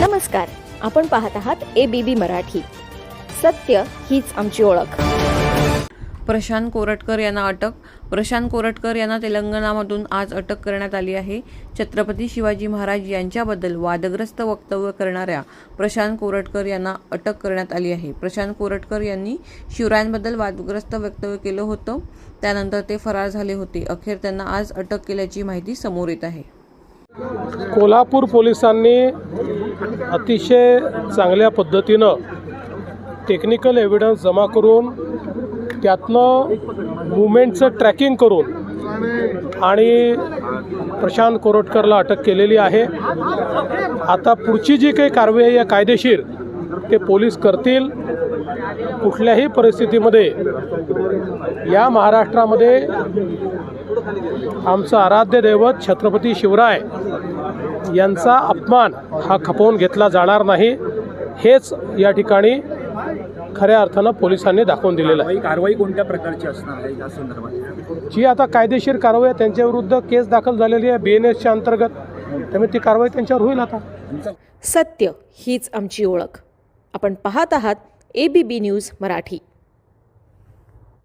नमस्कार आपण पाहत आहात ए बी बी मराठी. सत्य हीच आमची ओळख. प्रशांत कोरटकर यांना अटक. प्रशांत कोरटकर यांना तेलंगणामधून आज अटक करण्यात आली आहे. छत्रपती शिवाजी महाराज यांच्याबद्दल वादग्रस्त वक्तव्य करणाऱ्या प्रशांत कोरटकर यांना अटक करण्यात आली आहे. प्रशांत कोरटकर यांनी शिवरायांबद्दल वादग्रस्त वक्तव्य केलं होतं. त्यानंतर ते फरार झाले होते. अखेर त्यांना आज अटक केल्याची माहिती समोर येत आहे. कोल्हापूर पोलिसांनी अतिशय चांगल्या पद्धतीनं टेक्निकल एव्हिडन्स जमा करून त्यातनं मुवमेंटचं ट्रॅकिंग करून आणि प्रशांत कोरटकरला अटक केलेली आहे. आता पुढची जी काही कारवाई आहे कायदेशीर ते पोलीस करतील. कुठल्याही परिस्थितीमध्ये या महाराष्ट्रामध्ये आमचं आराध्य दैवत छत्रपती शिवराय यांचा अपमान हा खपवून घेतला जाणार नाही. हेच या ठिकाणी खऱ्या अर्थानं पोलिसांनी दाखवून दिलेलं आहे. कारवाई कारवाई कोणत्या प्रकारची असणार आहे या संदर्भात? जी आता कायदेशीर कारवाई आहे त्यांच्याविरुद्ध केस दाखल झालेली आहे बी एन एसच्या अंतर्गत. त्यामुळे ती कारवाई त्यांच्यावर होईल आता. सत्य हीच आमची ओळख. आपण पाहत आहात A B B news Marathi.